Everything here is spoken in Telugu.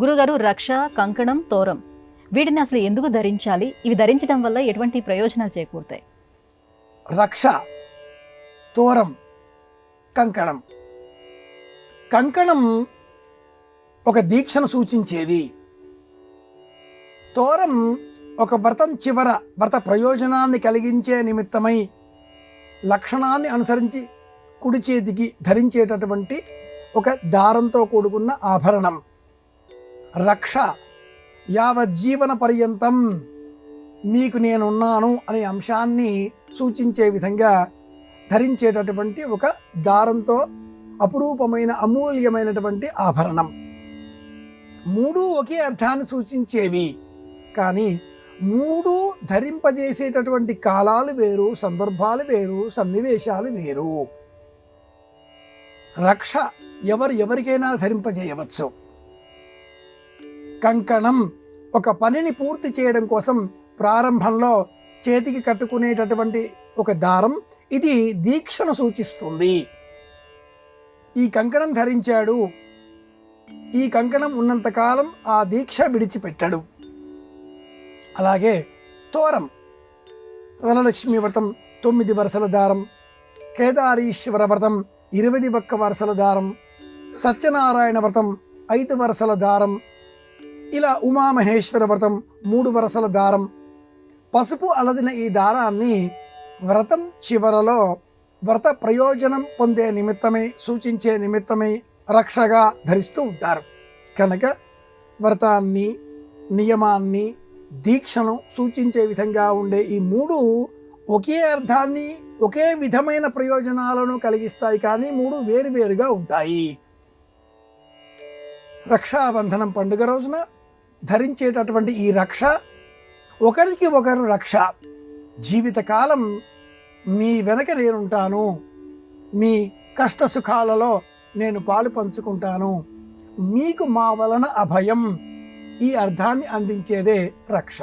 గురుగారు రక్ష కంకణం తోరం. వీటిని అసలు ఎందుకు ధరించాలి? ఇవి ధరించడం వల్ల ఎటువంటి ప్రయోజనాలు చేకూరుతాయి? రక్ష తోరం కంకణం. కంకణం ఒక దీక్షను సూచించేది. తోరం ఒక వ్రతం చివర వ్రత ప్రయోజనాన్ని కలిగించే నిమిత్తమై లక్షణాన్ని అనుసరించి కుడి చేతికి ధరించేటటువంటి ఒక దారంతో కూడుకున్న ఆభరణం. రక్ష యావజ్జీవన పర్యంతం మీకు నేనున్నాను అనే అంశాన్ని సూచించే విధంగా ధరించేటటువంటి ఒక దారంతో అపురూపమైన అమూల్యమైనటువంటి ఆభరణం. మూడు ఒకే అర్థాన్ని సూచించేవి. కానీ మూడు ధరింపజేసేటటువంటి కాలాలు వేరు సందర్భాలు వేరు సన్నివేశాలు వేరు. రక్ష ఎవరు ఎవరికైనా ధరింపజేయవచ్చు. కంకణం ఒక పనిని పూర్తి చేయడం కోసం ప్రారంభంలో చేతికి కట్టుకునేటటువంటి ఒక దారం ఇది దీక్షను సూచిస్తుంది. ఈ కంకణం ధరించాడు. ఈ కంకణం ఉన్నంతకాలం ఆ దీక్ష విడిచిపెట్టడు. అలాగే తోరం వరలక్ష్మి వ్రతం తొమ్మిది వరుసల దారం కేదారీశ్వర వ్రతం ఇరవై ఒక్క వరుసల దారం సత్యనారాయణ వ్రతం ఐదు వరుసల దారం ఇలా ఉమామహేశ్వర వ్రతం మూడు వరసల దారం. పసుపు అలదిన ఈ దారాన్ని వ్రతం చివరలో వ్రత ప్రయోజనం పొందే నిమిత్తమై సూచించే నిమిత్తమై రక్షగా ధరిస్తూ ఉంటారు. కనుక వ్రతాన్ని నియమాన్ని దీక్షను సూచించే విధంగా ఉండే ఈ మూడు ఒకే అర్థాన్ని ఒకే విధమైన ప్రయోజనాలను కలిగిస్తాయి కానీ మూడు వేరువేరుగా ఉంటాయి. రక్షాబంధనం పండుగ రోజున ధరించేటటువంటి ఈ రక్ష ఒకరికి ఒకరు రక్ష. జీవితకాలం మీ వెనక నేనుంటాను. మీ కష్ట సుఖాలలో నేను పాలు పంచుకుంటాను. మీకు మా వలన అభయం. ఈ అర్థాన్ని అందించేదే రక్ష.